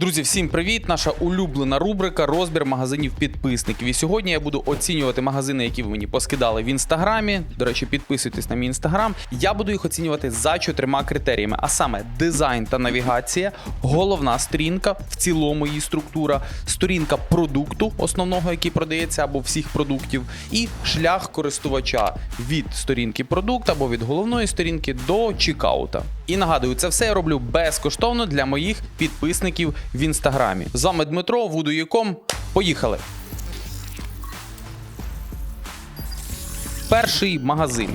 Друзі, всім привіт! Наша улюблена рубрика розбір магазинів підписників. І сьогодні я буду оцінювати магазини, які ви мені поскидали в інстаграмі. До речі, підписуйтесь на мій інстаграм. Я буду їх оцінювати за чотирма критеріями: а саме дизайн та навігація, головна сторінка, в цілому її структура, сторінка продукту, основного, який продається, або всіх продуктів, і шлях користувача від сторінки продукту або від головної сторінки до чекаута. І нагадую, це все я роблю безкоштовно для моїх підписників в інстаграмі. З вами Дмитро, Вудуєком. Поїхали! Перший магазин.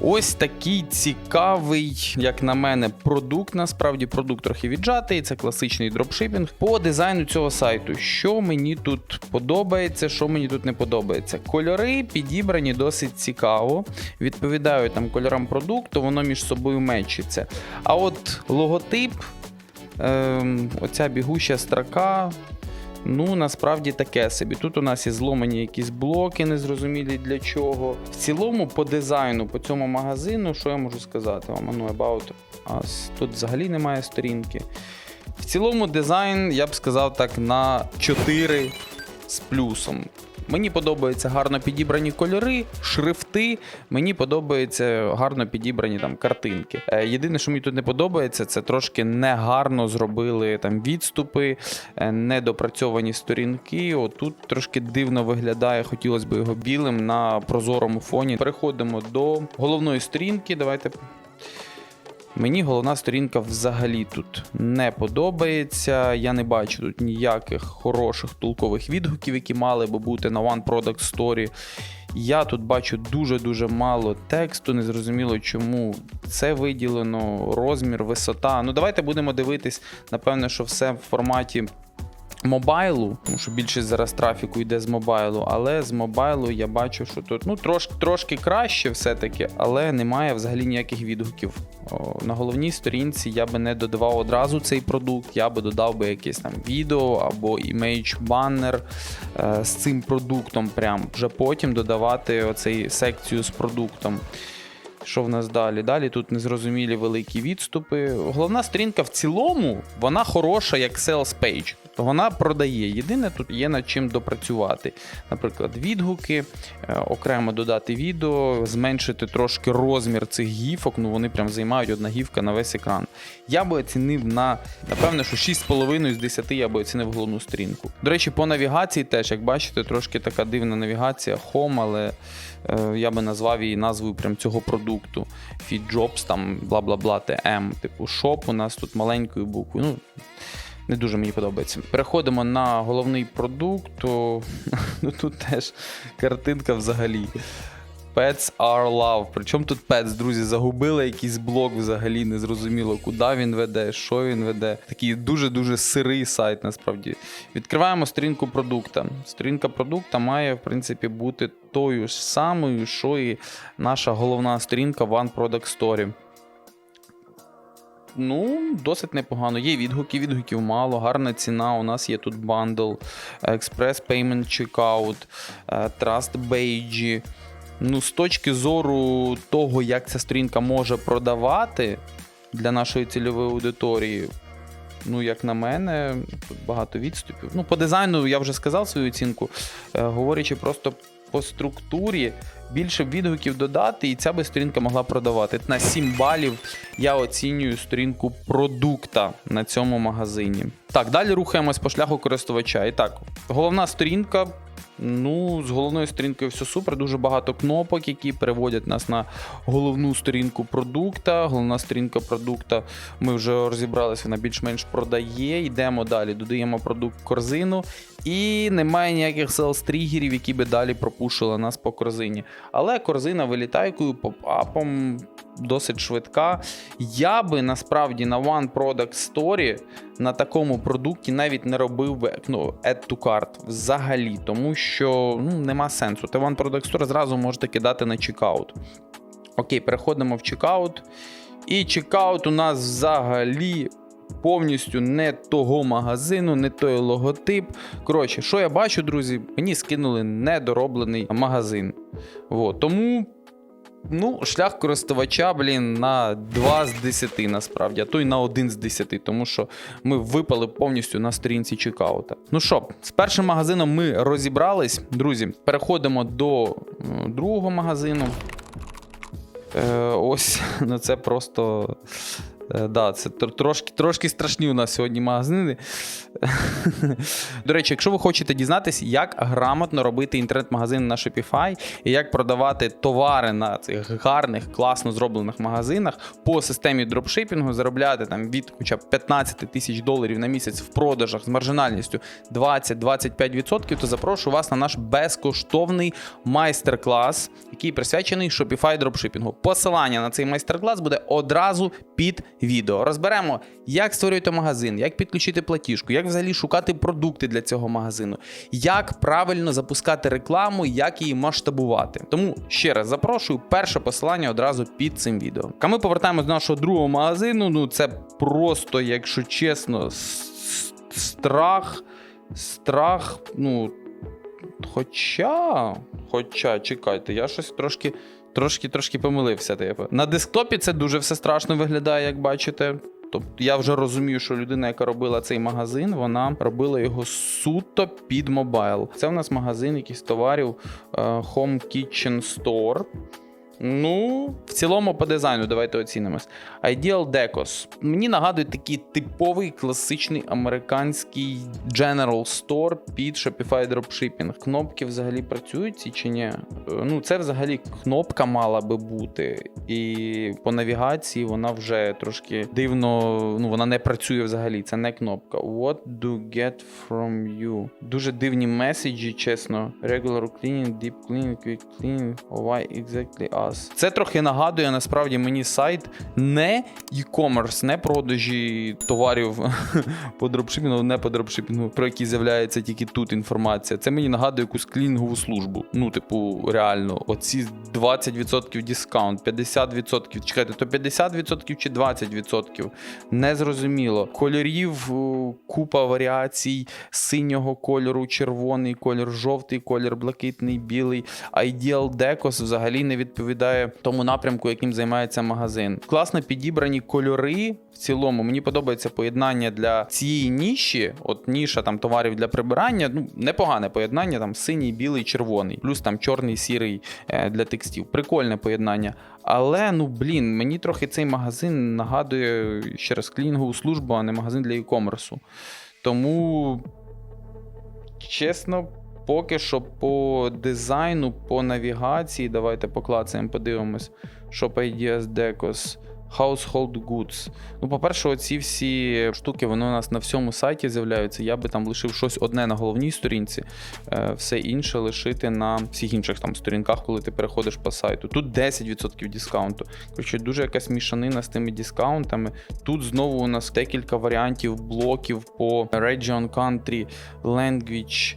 Ось такий цікавий, як на мене, продукт. Насправді продукт трохи віджатий. Це класичний дропшипінг. По дизайну цього сайту, що мені тут подобається, що мені тут не подобається. Кольори підібрані досить цікаво. Відповідають там кольорам продукту, воно між собою мечиться. А от логотип, ем, оця бігуща строка. Ну, насправді таке собі. Тут у нас є зломані якісь блоки, незрозумілі для чого. В цілому, по дизайну, по цьому магазину, що я можу сказати вам? Ну, About Us. Тут взагалі немає сторінки. В цілому, дизайн, я б сказав так, на 4 з плюсом. Мені подобаються гарно підібрані кольори, шрифти. Мені подобаються гарно підібрані там картинки. Е, Єдине, що мені тут не подобається, це трошки негарно зробили там відступи, е, недопрацьовані сторінки. Отут трошки дивно виглядає. Хотілося б його білим на прозорому фоні. Переходимо до головної сторінки. Давайте. Мені головна сторінка взагалі тут не подобається. Я не бачу тут ніяких хороших толкових відгуків, які мали би бути на One Product Story. Я тут бачу дуже-дуже мало тексту. Незрозуміло, чому це виділено, розмір, висота. Ну, давайте будемо дивитись, напевне, що все в форматі. Мобайлу, тому що більшість зараз трафіку йде з мобайлу, але з мобайлу я бачу, що тут ну трошки трошки краще все-таки, але немає взагалі ніяких відгуків. О, на головній сторінці я би не додавав одразу цей продукт, я би додав би якесь там відео або імейдж баннер е, з цим продуктом. Прям вже потім додавати оцей секцію з продуктом. Що в нас далі? Далі тут незрозумілі великі відступи. Головна сторінка в цілому, вона хороша як sales page. Тобто вона продає. Єдине, тут є над чим допрацювати. Наприклад, відгуки, е, окремо додати відео, зменшити трошки розмір цих гіфок. Ну вони прям займають одна гіфка на весь екран. Я би оцінив на напевно, що 6,5 з 10 я би оцінив головну сторінку. До речі, по навігації теж, як бачите, трошки така дивна навігація, Home, але е, я би назвав її назвою прям цього продукту. Feed Jobs, там бла бла бла TM. Типу, шоп у нас тут маленькою буквою. Ну, не дуже мені подобається. Переходимо на головний продукт. Ну, тут теж картинка взагалі. Pets are love. Причому тут Pets, друзі, загубили якийсь блок взагалі, незрозуміло, куди він веде, що він веде. Такий дуже-дуже сирий сайт, насправді. Відкриваємо сторінку продукта. Сторінка продукта має, в принципі, бути тою ж самою, що і наша головна сторінка One Product Story. Ну, досить непогано. Є відгуки, відгуків мало, гарна ціна. У нас є тут бандл, Express Payment Checkout, Trust Beige. Ну, з точки зору того, як ця сторінка може продавати для нашої цільової аудиторії, ну, як на мене, тут багато відступів. Ну, по дизайну я вже сказав свою оцінку, Е, говорячи просто по структурі, більше відгуків додати, і ця би сторінка могла продавати. На 7 балів я оцінюю сторінку продукта на цьому магазині. Так, далі рухаємось по шляху користувача. І так, головна сторінка. Ну, з головною сторінкою все супер. Дуже багато кнопок, які переводять нас на головну сторінку продукта. Головна сторінка продукта. Ми вже розібралися, вона більш-менш продає. Йдемо далі, додаємо продукт в корзину. І немає ніяких селс тригерів, які би далі пропушили нас по корзині. Але корзина вилітайкою, поп-апом досить швидка. Я би насправді на One Product Story на такому продукті навіть не робив би ну, add to cart взагалі, тому що ну, нема сенсу. Ти One Product Store зразу можете кидати на чекаут. Окей, переходимо в чекаут. І чекаут у нас взагалі. Повністю не того магазину, не той логотип. Коротше, що я бачу, друзі, мені скинули недороблений магазин. От. Тому Ну, шлях користувача, блін, на 2 з 10 насправді, а то й на 1 з 10, тому що ми випали повністю на сторінці чекаута. Ну що, з першим магазином ми розібрались. Друзі, переходимо до другого магазину. Е, ось, ну це просто. Е, да, це трошки, трошки страшні у нас сьогодні магазини. До речі, якщо ви хочете дізнатися, як грамотно робити інтернет-магазин на Shopify і як продавати товари на цих гарних, класно зроблених магазинах по системі дропшипінгу, заробляти там від хоча б 15 тисяч доларів на місяць в продажах з маржинальністю 20-25%, то запрошую вас на наш безкоштовний майстер-клас, який присвячений Shopify дропшипінгу. Посилання на цей майстер-клас буде одразу під відео. Розберемо, як створювати магазин, як підключити платіжку, як взагалі шукати продукти для цього магазину, як правильно запускати рекламу, як її масштабувати. Тому ще раз запрошую, перше посилання одразу під цим відео. А ми повертаємось до нашого другого магазину. Ну це просто, якщо чесно, страх, страх, ну. Хоча, хоча, чекайте, я щось трошки, трошки, трошки помилився. Типу. На десктопі це дуже все страшно виглядає, як бачите. Тобто я вже розумію, що людина, яка робила цей магазин, вона робила його суто під мобайл. Це у нас магазин якихось товарів е, Home Kitchen Store. Ну, в цілому по дизайну давайте оцінимось. Ideal Decos. Мені нагадує такий типовий класичний американський General Store під Shopify Dropshipping. Кнопки взагалі працюють чи ні? Е, Ну, це взагалі кнопка мала би бути. І по навігації вона вже трошки дивно, ну вона не працює взагалі. Це не кнопка. What do get from you? Дуже дивні меседжі, чесно. Regular cleaning, deep cleaning, quick cleaning. Why exactly us? Це трохи нагадує насправді мені сайт не e-commerce, не продажі товарів по дропшипінгу, не по дропшипінгу, про які з'являється тільки тут інформація. Це мені нагадує якусь клінінгову службу. Ну, типу, реально, оці 20% дискаунт, 50%. Чекайте, то 50% чи 20%? Незрозуміло. Кольорів е, купа варіацій синього кольору, червоний колір, жовтий колір, блакитний, білий. Ideal Decos взагалі не відповідає тому напрямку, яким займається магазин. Класно підібрані кольори. В цілому мені подобається поєднання для цієї ніші. От ніша там товарів для прибирання. Ну непогане поєднання. Там синій, білий, червоний, плюс там чорний, сірий е, для текстів. Прикольне поєднання. Але ну блін, мені трохи цей магазин нагадує ще раз клінінгову службу, а не магазин для e-комерсу. Тому, чесно, поки що по дизайну, по навігації, давайте поклацаємо, подивимось. Shop Ideas Decos. Household Goods. Ну, по-перше, оці всі штуки вони у нас на всьому сайті з'являються. Я би там лишив щось одне на головній сторінці, е, все інше лишити на всіх інших там сторінках, коли ти переходиш по сайту. Тут 10% дискаунту. Коротше, дуже якась мішанина з тими дискаунтами. Тут знову у нас декілька варіантів блоків по Region Country, Language.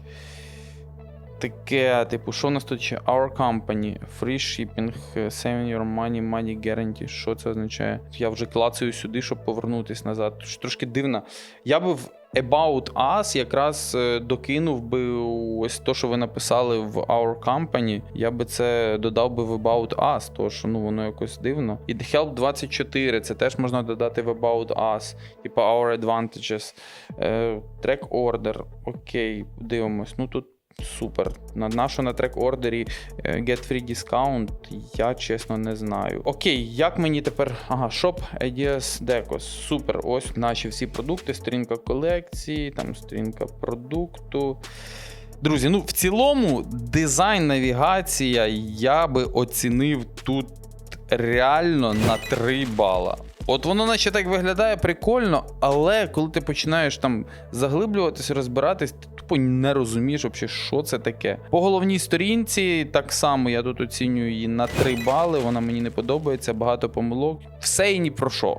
Таке, типу, що у нас тут ще? Our company, free shipping, saving your money, money guarantee. Що це означає? Я вже клацаю сюди, щоб повернутися назад. Трошки дивно. Я би в About Us якраз е, докинув би ось то, що ви написали в Our Company. Я би це додав би в About Us, тому що ну воно якось дивно. І The Help 24, це теж можна додати в About Us, типу Our Advantages. Е, Track Order. Окей, дивимось. Ну тут. Супер. На нашу на трек ордері е, Get Free Discount, я чесно не знаю. Окей, як мені тепер. Ага, Shop Ideas Decos. Супер. Ось наші всі продукти, сторінка колекції, там сторінка продукту. Друзі, ну в цілому дизайн навігація я би оцінив тут реально на 3 бала. От воно наче так виглядає прикольно, але коли ти починаєш там заглиблюватися, розбиратись, ти тупо не розумієш, взагалі, що це таке. По головній сторінці так само я тут оцінюю її на 3 бали. Вона мені не подобається, багато помилок. Все і ні про що.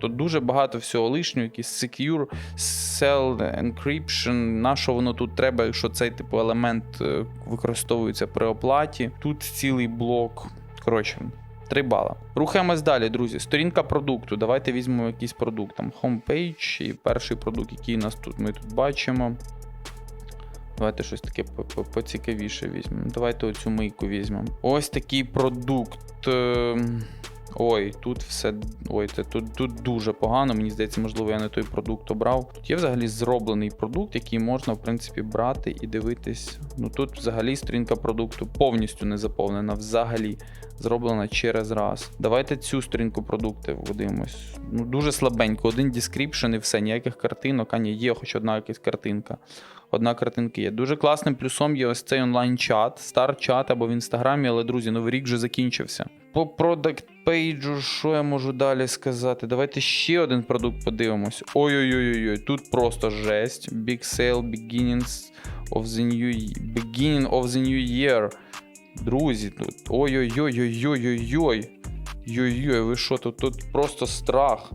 Тобто дуже багато всього лишнього, якісь secure, cell, encryption. На що воно тут треба, якщо цей типу елемент е, використовується при оплаті. Тут цілий блок. Коротше, 3 бала. Рухаємось далі, друзі. Сторінка продукту. Давайте візьмемо якийсь продукт. Там homepage і перший продукт, який нас тут ми тут бачимо. Давайте щось таке по- по- поцікавіше візьмемо. Давайте оцю мийку візьмемо. Ось такий продукт. Ой, тут все. Ой, це тут, тут дуже погано. Мені здається, можливо, я не той продукт обрав. Тут є взагалі зроблений продукт, який можна, в принципі, брати і дивитись. Ну тут взагалі сторінка продукту повністю не заповнена. Взагалі зроблена через раз. Давайте цю сторінку продукту подивимось. Ну, дуже слабенько. Один description і все, ніяких картинок, а ні, є хоч одна якась картинка. Одна картинка є. Дуже класним плюсом є ось цей онлайн-чат, стар-чат або в інстаграмі, але друзі, новий рік вже закінчився. По продакт пейджу, що я можу далі сказати? Давайте ще один продукт подивимось. Ой-ой-ой, ой тут просто жесть. Big sale beginnings of the new beginning of the new year. Друзі, тут. Ой-ой-ой-ой-ой-ой-ой. Йой-йой, ви що, тут, тут просто страх.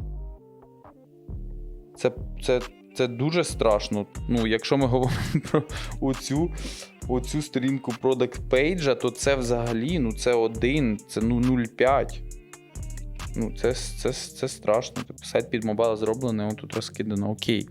Це, це, це дуже страшно. Ну, якщо ми говоримо про оцю, оцю сторінку Product Page, то це взагалі ну, це один, це ну 0,5. Ну, це, це, це страшно. Типу, сайт під мобайл зроблений, он тут розкидано. Окей.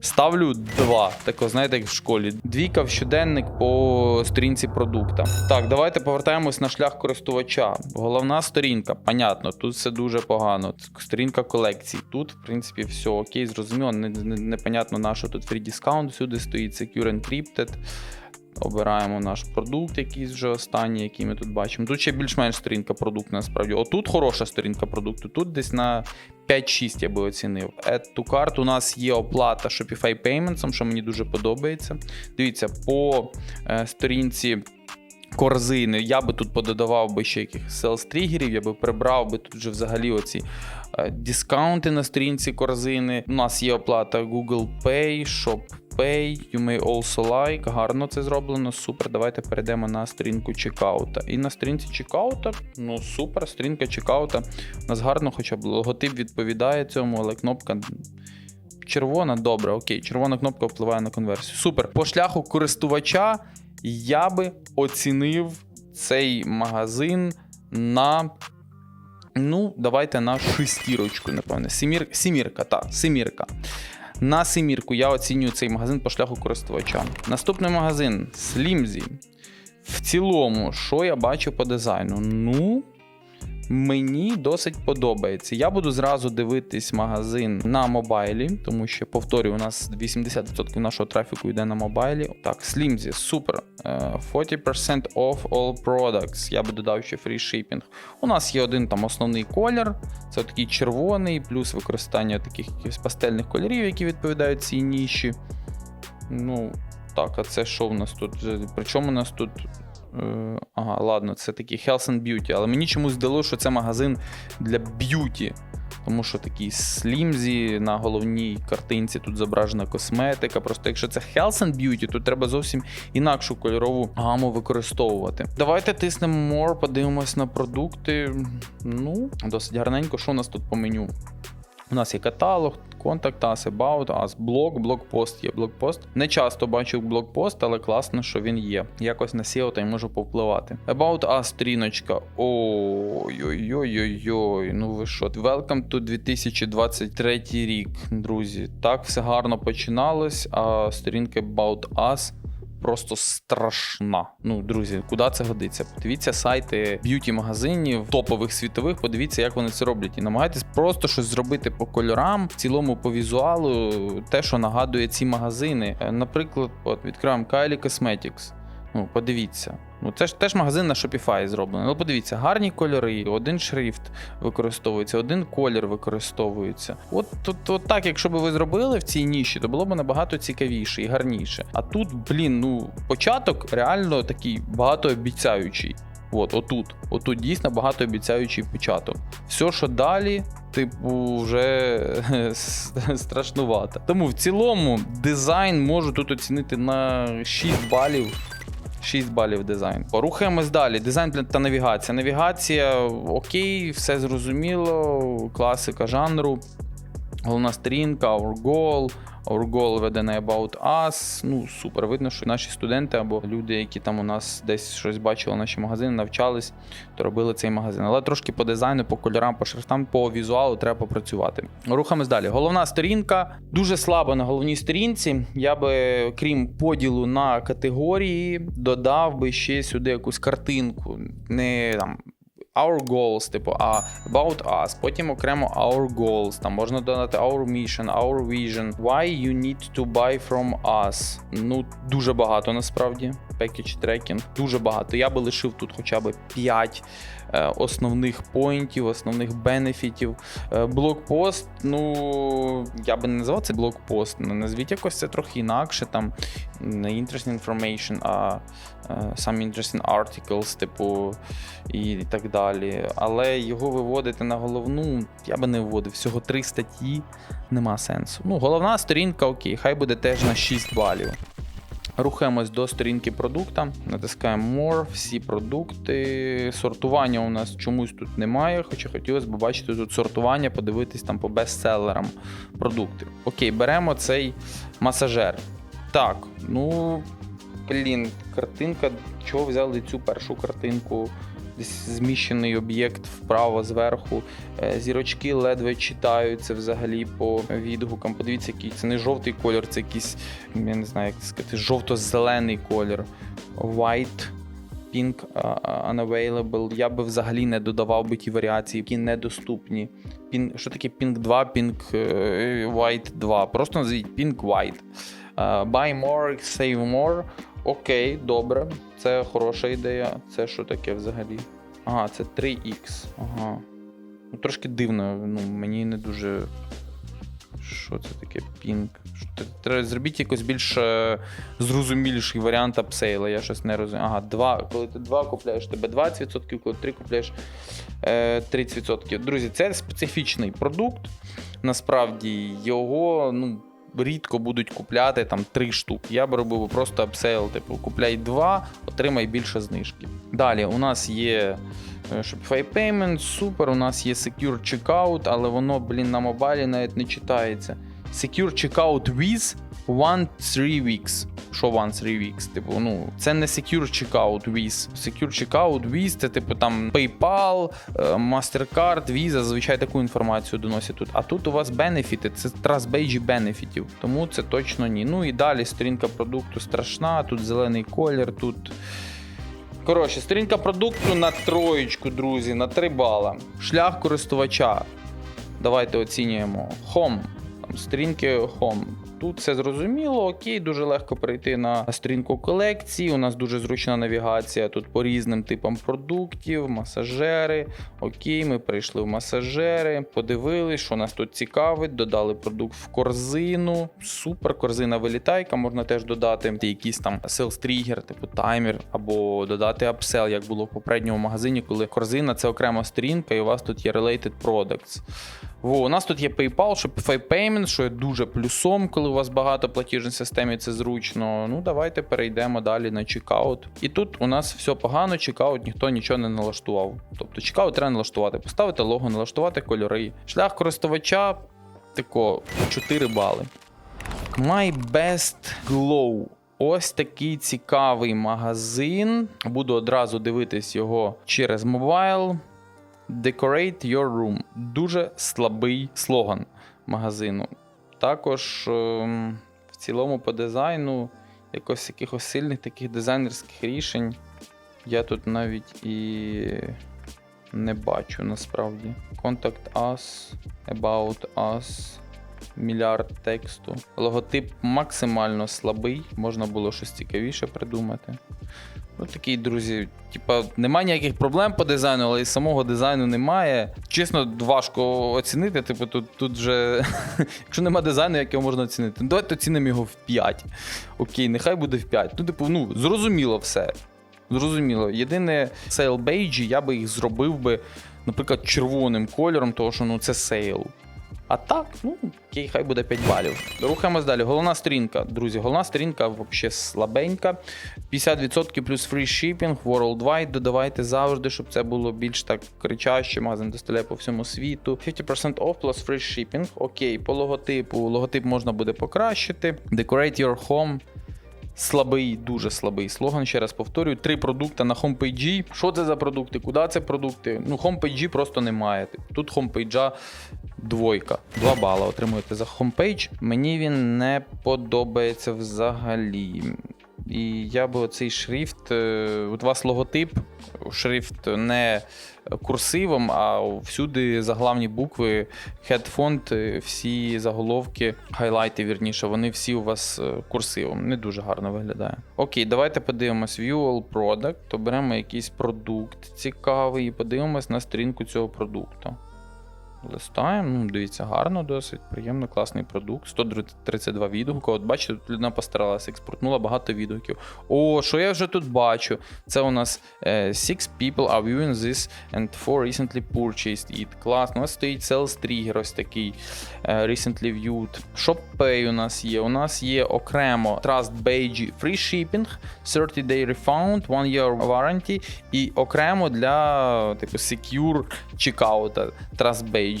Ставлю 2. Тако, знаєте, як в школі. Двійка в щоденник по сторінці продукта. Так, давайте повертаємось на шлях користувача. Головна сторінка, понятно, тут все дуже погано. Сторінка колекцій. Тут, в принципі, все окей, зрозуміло. Не- не- Непонятно, на що тут free discount всюди стоїть, Secure Encrypted. Обираємо наш продукт, якийсь вже останній, який ми тут бачимо. Тут ще більш-менш сторінка продукту, насправді. Отут хороша сторінка продукту, тут десь на 5-6 я би оцінив. Add to cart у нас є оплата Shopify Payments, що мені дуже подобається. Дивіться, по е, сторінці. Корзини, я би тут пододавав би ще якихось sales тригерів, я би прибрав би тут вже взагалі оці дискаунти на сторінці корзини. У нас є оплата Google Pay, Shop Pay, you may also like. Гарно це зроблено. Супер. Давайте перейдемо на сторінку чекаута. І на сторінці чекаута, ну супер, сторінка чекаута. У нас гарно, хоча б логотип відповідає цьому, але кнопка. Червона, добре, окей. Червона кнопка впливає на конверсію. Супер. По шляху користувача я би оцінив цей магазин на. Ну, давайте на шестірочку, напевне. Сімір... Сімірка, так, сімірка. На сімірку я оцінюю цей магазин по шляху користувача. Наступний магазин Слімзі. В цілому, що я бачу по дизайну? Ну, мені досить подобається. Я буду зразу дивитись магазин на мобайлі, тому що, повторюю, у нас 80% нашого трафіку йде на мобайлі. Так, Slimzy, супер. Е, 40% off all products. Я би додав ще free shipping. У нас є один там основний колір, це такий червоний, плюс використання таких якихось пастельних кольорів, які відповідають цій ніші. Ну, так, а це що в нас тут? Причому у нас тут. Е, ага, ладно, це такий Health and Beauty, але мені чомусь здалося, що це магазин для б'юті. Тому що такий слімзі на головній картинці тут зображена косметика. Просто якщо це Health and Beauty, то треба зовсім інакшу кольорову гаму використовувати. Давайте тиснемо More, подивимось на продукти. Ну, досить гарненько. Що у нас тут по меню? У нас є каталог, Contact Us, About Us, блог, блокпост є блокпост. Не часто бачу блокпост, але класно, що він є. Якось на SEO та й можу повпливати. About Us сторіночка. Ой-ой-ой-ой-ой. Ну ви що? Welcome to 2023 рік, друзі. Так, все гарно починалось, а сторінка About Us просто страшна. Ну, друзі, куди це годиться? Подивіться сайти б'юті-магазинів, топових світових, подивіться, як вони це роблять. І намагайтесь просто щось зробити по кольорам, в цілому по візуалу, те, що нагадує ці магазини. Е, Наприклад, от відкриваємо Kylie Cosmetics. Ну, подивіться. Ну, це ж теж магазин на Shopify зроблений. Ну, подивіться, гарні кольори, один шрифт використовується, один колір використовується. От, от, от так, якщо б ви зробили в цій ніші, то було б набагато цікавіше і гарніше. А тут, блін, ну, початок реально такий багатообіцяючий. От, отут. Отут дійсно багатообіцяючий початок. Все, що далі, типу, вже страшнувато. Тому в цілому дизайн можу тут оцінити на 6 балів. 6 балів дизайн. Порухаємось далі. Дизайн та навігація. Навігація окей, все зрозуміло, класика жанру. Головна сторінка, our goal, our goal ведене about us. Ну, супер. Видно, що наші студенти або люди, які там у нас десь щось бачили, наші магазини, навчались, то робили цей магазин. Але трошки по дизайну, по кольорам, по шрифтам, по візуалу треба попрацювати. Рухаємось далі. Головна сторінка дуже слабо на головній сторінці. Я би, крім поділу на категорії, додав би ще сюди якусь картинку. Не там. Our goals, типу, а about us, потім окремо our goals, там можна додати our mission, our vision, why you need to buy from us. Ну, дуже багато насправді. Package tracking, дуже багато. Я би лишив тут хоча б 5 е, основних поінтів, основних бенефітів. Е, блокпост, ну я би не назвав це блокпост. Ну, Назвіть якось це трохи інакше, там не interesting information, а е, some interesting articles, типу, і так далі. Але його виводити на головну, я би не виводив. Всього три статті нема сенсу. Ну, головна сторінка, окей, хай буде теж на 6 балів. Рухаємось до сторінки продукта, натискаємо More, всі продукти. Сортування у нас чомусь тут немає, хоча хотілося б бачити тут сортування, подивитись там по бестселерам продукти. Окей, беремо цей масажер. Так, ну блін, картинка. Чого взяли цю першу картинку? Десь зміщений об'єкт вправо зверху. Е, Зірочки ледве читаються взагалі по відгукам. Подивіться, який це не жовтий колір, це якийсь, я не знаю, як це сказати, жовто-зелений колір. White. Pink unavailable. Я би взагалі не додавав би ті варіації, які недоступні. Pink, що таке Pink 2, Pink е, White 2? Просто назвіть Pink White. Uh, buy more, save more. Окей, добре. Це хороша ідея. Це що таке взагалі? Ага, це 3X. Ага. Ну, трошки дивно, ну, мені не дуже. Що це таке це- Треба зробіть якось більш е, зрозуміліший варіант апсейла. Я щось не розумію. Ага, 2. Коли ти 2 купляєш, тебе 20%, коли 3 купляєш е, 30%. Друзі, це специфічний продукт. Насправді його ну, рідко будуть купляти там три штуки. Я б робив просто апсейл, типу, купляй два, отримай більше знижки. Далі у нас є. е, Shopify Payment, супер. У нас є Secure Checkout, але воно, блін, на мобайлі навіть не читається. Secure Checkout with 1-3 weeks. Що 1-3? Типу, ну, це не Secure Checkout with. Secure Checkout with це, типу, там PayPal, е, MasterCard, Visa, зазвичай таку інформацію доносять тут. А тут у вас бенефіти, це trust бейджі бенефітів. Тому це точно ні. Ну і далі сторінка продукту страшна, тут зелений колір, тут. Коротше, сторінка продукту на троєчку, друзі, на 3 бала. Шлях користувача. Давайте оцінюємо. Home. Там, сторінки Home. Тут все зрозуміло, окей, дуже легко перейти на сторінку колекції. У нас дуже зручна навігація тут по різним типам продуктів, масажери. Окей, ми прийшли в масажери, подивились, що нас тут цікавить, додали продукт в корзину. Супер, корзина вилітайка, можна теж додати якийсь там тригер, типу таймер, або додати апсел, як було в попередньому магазині, коли корзина це окрема сторінка, і у вас тут є related products. Во, у нас тут є PayPal, Shopify Payment, що є дуже плюсом, коли у вас багато платіжних систем, і це зручно. Ну, давайте перейдемо далі на чекаут. І тут у нас все погано, чекаут ніхто нічого не налаштував. Тобто чекаут треба налаштувати, поставити лого, налаштувати кольори. Шлях користувача тако 4 бали. My Best Glow. Ось такий цікавий магазин. Буду одразу дивитись його через мобайл. Decorate your room. Дуже слабий слоган магазину. Також ем, в цілому по дизайну якось якихось сильних таких дизайнерських рішень я тут навіть і не бачу насправді. Contact us, about us, мільярд тексту. Логотип максимально слабий, можна було щось цікавіше придумати. Ну, такий, друзі, типа, немає ніяких проблем по дизайну, але і самого дизайну немає. Чесно, важко оцінити. Типу, тут, тут вже. Якщо немає дизайну, як його можна оцінити? Ну, давайте оцінимо його в 5. Окей, нехай буде в 5. Ну, типу, ну, зрозуміло все. Зрозуміло. Єдине, сейл бейджі, я би їх зробив би, наприклад, червоним кольором, тому що ну, це сейл. А так, ну, окей, хай буде 5 балів. Рухаємось далі. Головна сторінка, друзі, головна сторінка взагалі слабенька. 50% плюс free shipping, worldwide. Додавайте завжди, щоб це було більш так кричаще. Магазин доставляє по всьому світу. 50% off plus free shipping. Окей, по логотипу. Логотип можна буде покращити. Decorate your home. Слабий, дуже слабий слоган. Ще раз повторюю: три продукти на хомпейджі. Що це за продукти? Куди це продукти? Ну, хомпейджі просто немає. Тут хомпейджа двойка. Два бала отримуєте за хомпейдж. Мені він не подобається взагалі. І я би оцей шрифт, е, у вас логотип, шрифт не курсивом, а всюди заглавні букви, хедфонд, всі заголовки, хайлайти, вірніше, вони всі у вас е, курсивом. Не дуже гарно виглядає. Окей, давайте подивимось View All Product, то беремо якийсь продукт цікавий і подивимось на сторінку цього продукту. Листаємо, ну дивіться, гарно, досить, приємно, класний продукт. 132 відгуки. От бачите, тут людина постаралася, експортнула багато відгуків. О, що я вже тут бачу? Це у нас е, Six people are viewing this and four recently purchased it. Класно. У нас стоїть Sales Trigger, ось такий е, recently viewed. ShopPay у нас є. У нас є окремо Trust Beige Free Shipping, 30 day refund, 1 year warranty і окремо для типу Secure Checkout Trust Beige.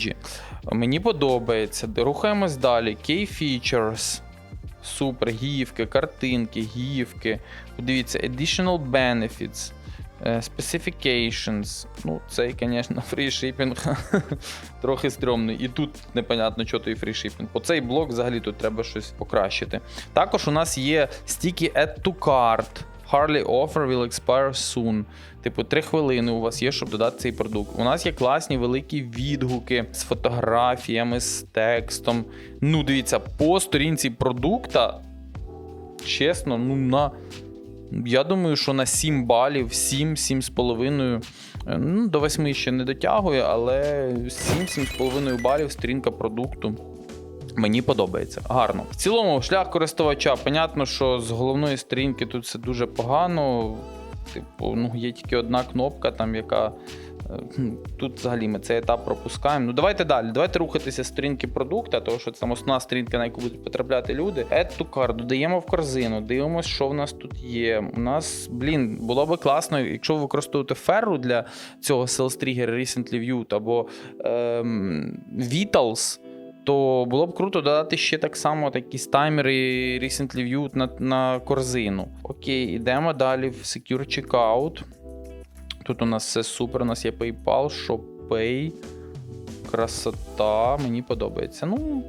Мені подобається. Рухаємось далі. Key Features. Супер, гівки, картинки, гівки. Подивіться, Additional Benefits. е, Specifications. Ну, цей, звісно, фрішипінг трохи стрьомний. І тут непонятно, що той фрішипінг. Оцей блок взагалі тут треба щось покращити. Також у нас є стіки Add to Cart. Harley offer will expire soon. Типу, 3 хвилини у вас є, щоб додати цей продукт. У нас є класні великі відгуки з фотографіями, з текстом. Ну, дивіться, по сторінці продукта, чесно, ну на. Я думаю, що на 7 балів, 7, 7,5. е, Ну, до 8 ще не дотягує, але 7-7,5 балів сторінка продукту. Мені подобається. Гарно. В цілому, шлях користувача. Понятно, що з головної сторінки тут все дуже погано. Типу, ну, є тільки одна кнопка, там, яка. е, Тут взагалі ми цей етап пропускаємо. Ну давайте далі. Давайте рухатися сторінки продукту, тому що це там основна сторінка, на яку будуть потрапляти люди. Add to cart, додаємо в корзину, дивимося, що в нас тут є. У нас, блін, було би класно, якщо ви використовуєте ферру для цього Sales Trigger Recently Viewed або ем, Vitals, то було б круто додати ще так само якісь таймери Recently Viewed на, на корзину. Окей, йдемо далі в Secure Checkout. Тут у нас все супер, у нас є PayPal, ShopPay. Красота, мені подобається. Ну,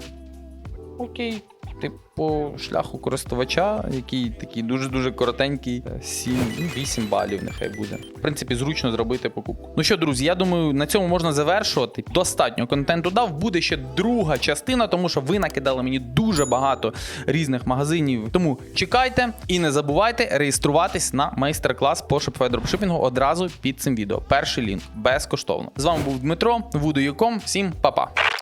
окей. Типу, шляху користувача, який такий дуже-дуже коротенький, 7, 8 балів нехай буде. В принципі, зручно зробити покупку. Ну що, друзі, я думаю, на цьому можна завершувати. Достатньо контенту дав. Буде ще друга частина, тому що ви накидали мені дуже багато різних магазинів. Тому чекайте і не забувайте реєструватись на майстер-клас по Shopify дропшипінгу одразу під цим відео. Перший лінк безкоштовно. З вами був Дмитро, Voodoo.com. Всім па-па!